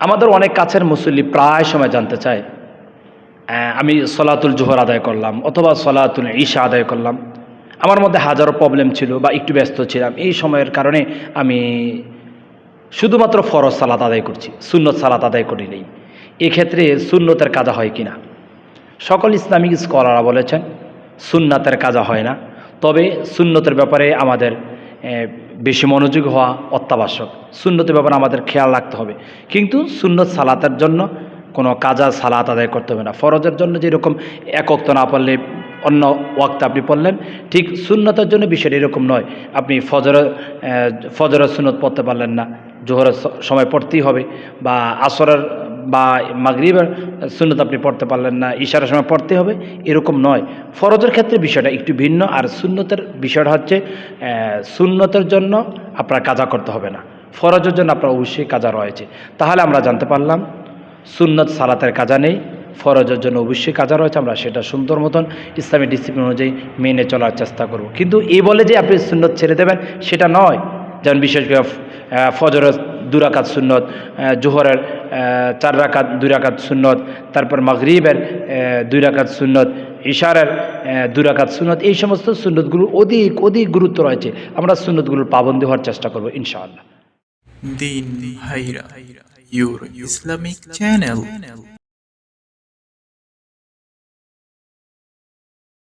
আমাদের অনেক কাছের মুসল্লি প্রায় সময় জানতে চায় আমি সলাতুল জোহর আদায় করলাম অথবা সলাতুল ঈশা আদায় করলাম। আমার মধ্যে হাজারো প্রবলেম ছিল বা একটু ব্যস্ত ছিলাম। এই সময়ের কারণে আমি শুধুমাত্র ফরজ সালাত আদায় করছি, সুন্নত সালাত আদায় করি নেই। এক্ষেত্রে সুন্নতের কাজা হয় কি না সকল ইসলামিক স্কলাররা বলেছেন, সুন্নাতের কাজা হয় না। তবে সুন্নতের ব্যাপারে আমাদের বেশি মনোযোগ হওয়া অত্যাবশ্যক। সুন্নতের ব্যাপারে আমাদের খেয়াল রাখতে হবে। কিন্তু সুন্নত সালাতের জন্য কোনো কাজা সালাত আদায় করতে হবে না। ফরজের জন্য যেরকম এক অক্ত না পড়লে অন্য ওয়াক্ত আপনি পড়লেন ঠিক সুন্নতের জন্য বিষয়টা এরকম নয়। আপনি ফজরের এ, ফজরের সুন্নত পড়তে পারলেন না জোহরের সময় পড়তেই হবে বা আসরের বা মাগরিবের সুন্নত আপনি পড়তে পারলেন না ইশারার সময় পড়তে হবে, এরকম নয়। ফরজের ক্ষেত্রে বিষয়টা একটু ভিন্ন, আর সুন্নতের বিষয়টা হচ্ছে সুন্নতের জন্য আপনার কাজা করতে হবে না। ফরজের জন্য আপনার অবশ্যই কাজা রয়েছে। তাহলে আমরা জানতে পারলাম, সুন্নত সালাতের কাজা নেই, ফরজের জন্য অবশ্যই কাজা রয়েছে, আমরা সেটা সুন্দর মতন ইসলামী ডিসিপ্লিন অনুযায়ী মেনে চলার চেষ্টা করব। কিন্তু এই বলে যে আপনি সুন্নত ছেড়ে দেবেন, সেটা নয়। যেমন বিশেষ করে ফজরের দুরাকাত সুন্নত জোহরের চার রাকাত, দুই রাকাত সুন্নত, তারপর মাগরিবের দুই রাকাত সুন্নত, ইশারের দুরাকাত সুনত এই সমস্ত সুন্নতগুলো অধিক অধিক গুরুত্ব রয়েছে। আমরা সুন্নতগুলোর পাবন্দি হওয়ার চেষ্টা করব, ইনশাআল্লাহ। Islamic channel.